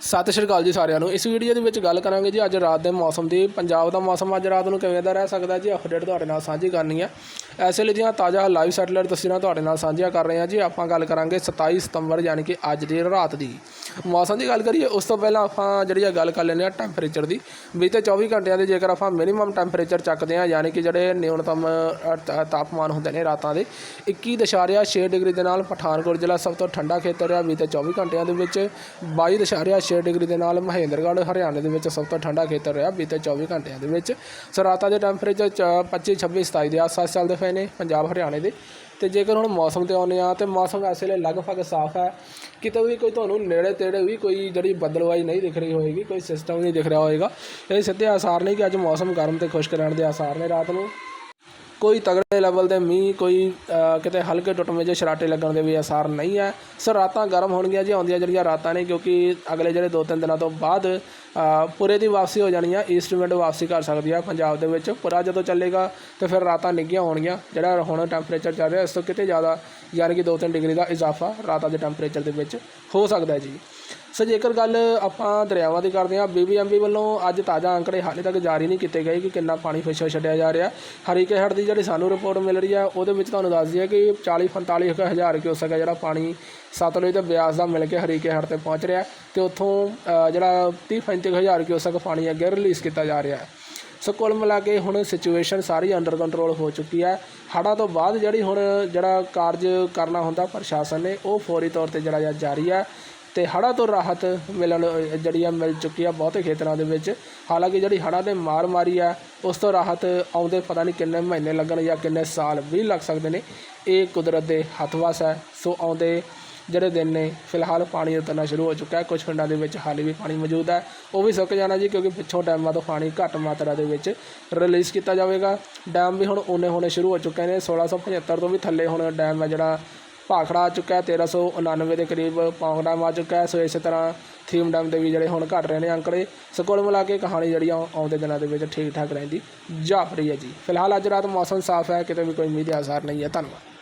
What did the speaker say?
ਸਤਿ ਸ਼੍ਰੀ ਅਕਾਲ ਜੀ ਸਾਰਿਆਂ ਨੂੰ। ਇਸ ਵੀਡੀਓ ਦੇ ਵਿੱਚ ਗੱਲ ਕਰਾਂਗੇ ਜੀ ਅੱਜ ਰਾਤ ਦੇ ਮੌਸਮ ਦੀ। ਪੰਜਾਬ ਦਾ ਮੌਸਮ ਅੱਜ ਰਾਤ ਨੂੰ ਕਿਵੇਂ ਦਾ ਰਹਿ ਸਕਦਾ ਜੀ? ਅਪਡੇਟ ਤੁਹਾਡੇ ਨਾਲ ਸਾਂਝੀ ਕਰਨੀ ਹੈ ਐਸੇ ਲਈ ਦੀਆਂ ਤਾਜ਼ਾ ਲਾਈਵ ਸੈਟੇਲਾਈਟ ਤਸਵੀਰਾਂ ਤੁਹਾਡੇ ਨਾਲ ਸਾਂਝੀਆਂ ਕਰ ਰਹੇ ਹਾਂ ਜੀ। ਆਪਾਂ ਗੱਲ ਕਰਾਂਗੇ 27 ਸਤੰਬਰ ਯਾਨੀ ਕਿ ਅੱਜ ਦੀ ਰਾਤ ਦੀ। ਮੌਸਮ ਦੀ ਗੱਲ ਕਰੀਏ, ਉਸ ਤੋਂ ਪਹਿਲਾਂ ਆਪਾਂ ਜਿਹੜੀ ਆ ਗੱਲ ਕਰ ਲੈਂਦੇ ਹਾਂ ਟੈਂਪਰੇਚਰ ਦੀ। ਬੀਤੇ 24 ਘੰਟਿਆਂ ਦੇ ਜੇਕਰ ਆਪਾਂ ਮਿਨੀਮਮ ਟੈਂਪਰੇਚਰ ਚੱਕਦੇ ਹਾਂ, ਯਾਨੀ ਕਿ ਜਿਹੜੇ ਨਿਊਨਤਮ ਤਾਪਮਾਨ ਹੁੰਦੇ ਨੇ ਰਾਤਾਂ ਦੇ 21.6 ਡਿਗਰੀ ਦੇ ਨਾਲ ਪਠਾਨਕੋਟ ਜ਼ਿਲ੍ਹਾ ਸਭ ਤੋਂ ਠੰਡਾ ਖੇਤਰ ਰਿਹਾ ਬੀਤੇ 24 ਘੰਟਿਆਂ ਦੇ ਵਿੱਚ 22.6 ਡਿਗਰੀ ਦੇ ਨਾਲ ਮਹੇਂਦਰਗੜ੍ਹ, ਹਰਿਆਣੇ ਦੇ ਵਿੱਚ ਸਭ ਤੋਂ ਠੰਡਾ ਖੇਤਰ ਰਿਹਾ ਬੀਤੇ 24 ਘੰਟਿਆਂ ਦੇ ਵਿੱਚ। ਸੋ ਰਾਤਾਂ ਦੇ ਟੈਂਪਰੇਚਰ 25 26 27 ਦੇ ਆਸ-ਪਾਸ ਚੱਲਦੇ ਪਏ ਨੇ ਪੰਜਾਬ, ਹਰਿਆਣੇ ਦੇ। ਤੇ ਜੇਕਰ ਹੁਣ ਮੌਸਮ ਤੇ ਆਉਂਦੇ ਆ ਤੇ ਮੌਸਮ ਇਸ ਵੇਲੇ ਲਗਭਗ ਸਾਫ਼ ਹੈ। ਕਿਤੇ ਵੀ ਕੋਈ ਤੁਹਾਨੂੰ ਨੇੜੇ ਤੇੜੇ ਵੀ ਕੋਈ ਜਿਹੜੀ ਬੱਦਲਵਾਈ ਨਹੀਂ ਦਿਖ ਰਹੀ ਹੋਏਗੀ, ਕੋਈ ਸਿਸਟਮ ਨਹੀਂ ਦਿਖ ਰਿਹਾ ਹੋਏਗਾ। ਇਹ ਸਿੱਧੇ ਆਸਾਰ ਨਹੀਂ ਕਿ ਅੱਜ ਮੌਸਮ ਗਰਮ ਤੇ ਖੁਸ਼ਕ ਰਹਿਣ ਦੇ ਆਸਾਰ ਨੇ ਰਾਤ ਨੂੰ। ਕੋਈ ਤਗੜੇ ਲੈਵਲ ਦੇ ਮੀਂਹ, ਕੋਈ ਕਿਤੇ ਹਲਕੇ ਟੁੱਟਵੇਂ ਜੇ ਸ਼ਰਾਟੇ ਲੱਗਣ ਦੇ ਵੀ ਆਸਾਰ ਨਹੀਂ ਹੈ। ਸੋ ਰਾਤਾਂ ਗਰਮ ਹੋਣਗੀਆਂ ਜੀ, ਆਉਂਦੀਆਂ ਜਿਹੜੀਆਂ ਰਾਤਾਂ ਨੇ, ਕਿਉਂਕਿ ਅਗਲੇ ਜਿਹੜੇ ਦੋ ਤਿੰਨ ਦਿਨਾਂ ਤੋਂ ਬਾਅਦ ਪੂਰੇ ਦੀ ਵਾਪਸੀ ਹੋ ਜਾਣੀ ਆ ਈਸਟ ਵਿੰਡ ਵਾਪਸੀ ਕਰ ਸਕਦੀ ਆ ਪੰਜਾਬ ਦੇ ਵਿੱਚ। ਪੁਰਾ ਜਦੋਂ ਚੱਲੇਗਾ, ਤੇ ਫਿਰ ਰਾਤਾਂ ਨਿੱਘੀਆਂ ਹੋਣਗੀਆਂ, ਜਿਹੜਾ ਹੁਣ ਟੈਂਪਰੇਚਰ ਚੱਲ ਰਿਹਾ, ਇਸ ਤੋਂ ਕਿਤੇ ਜ਼ਿਆਦਾ, ਯਾਨੀ ਕਿ 2-3 ਡਿਗਰੀ ਦਾ ਇਜ਼ਾਫਾ ਰਾਤਾਂ ਦੇ ਟੈਂਪਰੇਚਰ ਦੇ ਵਿੱਚ ਹੋ ਸਕਦਾ ਹੈ ਜੀ। ਸੋ ਜੇਕਰ ਗੱਲ ਆਪਾਂ ਦਰਿਆਵਾਂ ਦੀ ਕਰਦੇ ਹਾਂ ਬੀਬੀਐਮਬੀ ਵੱਲੋਂ ਅੱਜ ਤਾਜ਼ਾ ਅੰਕੜੇ ਹਾਲੇ ਤੱਕ ਜਾਰੀ ਨਹੀਂ ਕੀਤੇ ਗਏ ਕਿ ਕਿੰਨਾ ਪਾਣੀ ਪਿੱਛੋਂ ਛੱਡਿਆ ਜਾ ਰਿਹਾ। ਹਰੀਕੇਹੜ ਦੀ ਜਿਹੜੀ ਸਾਨੂੰ ਰਿਪੋਰਟ ਮਿਲ ਰਹੀ ਹੈ ਉਹਦੇ ਵਿੱਚ ਤੁਹਾਨੂੰ ਦੱਸ ਦਈਏ ਕਿ 40 45 ਹਜ਼ਾਰ ਕਿਊਸਕ ਹੈ ਜਿਹੜਾ ਪਾਣੀ ਸਤਲੁਜ ਤੇ ਬਿਆਸ ਦਾ ਮਿਲ ਕੇ ਹਰੀਕੇਹੜ ਤੇ ਪਹੁੰਚ ਰਿਹਾ ਤੇ ਉੱਥੋਂ ਅ, ਜਿਹੜਾ 30 35 ਹਜ਼ਾਰ ਕਿਊਸਕ ਪਾਣੀ ਅੱਗੇ ਰਿਲੀਜ਼ ਕੀਤਾ ਜਾ ਰਿਹਾ ਹੈ। ਸੋ ਕੁੱਲ ਮਿਲਾ ਕੇ ਹੁਣ ਸਿਚੁਏਸ਼ਨ ਸਾਰੀ ਅੰਡਰ ਕੰਟਰੋਲ ਹੋ ਚੁੱਕੀ ਹੈ। ਹੜ੍ਹਾਂ ਤੋਂ ਬਾਅਦ ਜਿਹੜੀ ਹੁਣ ਜਿਹੜਾ ਕਾਰਜ ਕਰਨਾ ਹੁੰਦਾ ਪ੍ਰਸ਼ਾਸਨ ਨੇ ਉਹ ਫੌਰੀ ਤੌਰ ਤੇ ਜਿਹੜਾ ਆ ਜਾਰੀ ਹੈ। ਤੇ ਹੜ੍ਹਾਂ ਤੋਂ ਰਾਹਤ ਮਿਲਣ ਜਿਹੜੀ ਆ ਮਿਲ ਚੁੱਕੀ ਆ ਬਹੁਤੇ ਖੇਤਰਾਂ ਦੇ ਵਿੱਚ। ਹਾਲਾਂਕਿ ਜਿਹੜੀ ਹੜ੍ਹਾਂ ਦੇ ਮਾਰ ਮਾਰੀ ਆ, ਉਸ ਤੋਂ ਰਾਹਤ ਆਉਂਦੇ ਪਤਾ ਨਹੀਂ ਕਿੰਨੇ ਮਹੀਨੇ ਲੱਗਣ ਜਾਂ ਕਿੰਨੇ ਸਾਲ ਵੀ ਲੱਗ ਸਕਦੇ ਨੇ। ਇਹ ਕੁਦਰਤ ਦੇ ਹੱਥ ਵੱਸ ਹੈ, ਸੋ ਆਉਂਦੇ ਜਿਹੜੇ ਦਿਨ ਨੇ, ਫਿਲਹਾਲ ਪਾਣੀ ਉਤਰਨਾ ਸ਼ੁਰੂ ਹੋ ਚੁੱਕਾ ਹੈ। ਕੁਝ ਪਿੰਡਾਂ ਦੇ ਵਿੱਚ ਹਾਲੇ ਵੀ ਪਾਣੀ ਮੌਜੂਦ ਹੈ। ਉਹ ਵੀ ਸੁੱਕ ਜਾਣਾ ਜੀ, ਕਿਉਂਕਿ ਪਿੱਛੋਂ ਡੈਮਾਂ ਤੋਂ ਪਾਣੀ ਘੱਟ ਮਾਤਰਾ ਦੇ ਵਿੱਚ ਰਿਲੀਜ਼ ਕੀਤਾ ਜਾਵੇਗਾ। ਡੈਮ ਵੀ ਹੁਣ ਓਨੇ ਹੋਣੇ ਸ਼ੁਰੂ ਹੋ ਚੁੱਕੇ ਨੇ। 1675 ਤੋਂ ਵੀ ਥੱਲੇ ਹੁਣ ਡੈਮ ਹੈ ਜਿਹੜਾ ਭਾਖੜਾ ਆ ਚੁੱਕਾ ਹੈ 1399 ਦੇ ਕਰੀਬ ਪੌਂਗ ਡੈਮ ਆ ਚੁੱਕਾ ਹੈ। ਸੋ ਇਸੇ ਤਰ੍ਹਾਂ ਥੀਮ ਡੈਮ ਦੇ ਵੀ ਜਿਹੜੇ ਹੁਣ ਘਟ ਰਹੇ ਨੇ ਅੰਕੜੇ ਸੋ ਕੁੱਲ ਮਿਲਾ ਕੇ ਕਹਾਣੀ ਜਿਹੜੀ ਆ ਆਉਂਦੇ ਦਿਨਾਂ ਦੇ ਵਿੱਚ ਠੀਕ ਠਾਕ ਰਹਿੰਦੀ ਜਾਪ ਰਹੀ ਹੈ ਜੀ। ਫਿਲਹਾਲ ਅੱਜ ਰਾਤ ਮੌਸਮ ਸਾਫ਼ ਹੈ, ਕਿਤੇ ਵੀ ਕੋਈ ਮੀਂਹ ਦੇ ਆਸਾਰ ਨਹੀਂ ਹੈ। ਧੰਨਵਾਦ।